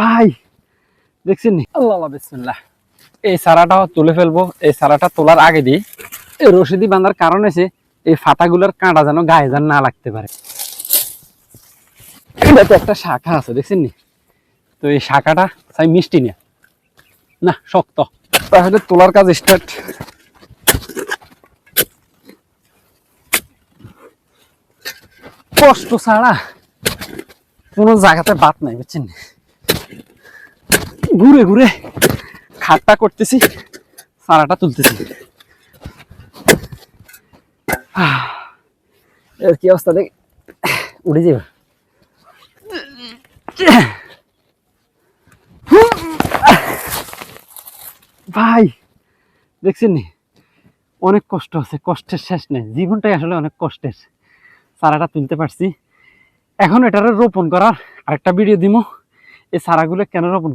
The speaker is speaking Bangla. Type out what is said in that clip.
ভাই, দেখছেন আল্লাহ বিসমিল্লাহ। এই সারাটা তুলে ফেলব, এই সারাটা তোলার আগে দিয়ে এই রশিদি বাঁধার কারণ আছে এই ফাটাগুলোর কাঁটা যেন গায়ে যেন না লাগতে পারে। একটা শাখা আছে, দেখছেন নি? তো এই শাখাটা চাই মিষ্টি না না, শক্ত। তাহলে তোলার কাজ স্টার্ট কষ্ট ছাড়া কোনো জায়গাতে বাদ নাই, বুঝছেন ঘুরে ঘুরে খাটটা করতেছি সারাটা তুলতেছি। কি অবস্থা দেখ? উড়ে যাবে। ভাই, দেখছেন নি? অনেক কষ্ট আছে কষ্টের শেষ নেই। জীবনটাই আসলে অনেক কষ্টের। সারাটা তুলতে পারছি। এখন এটারে রোপণ করার আরেকটা ভিডিও দিমো। এই চারাগুলো কেন রোপণ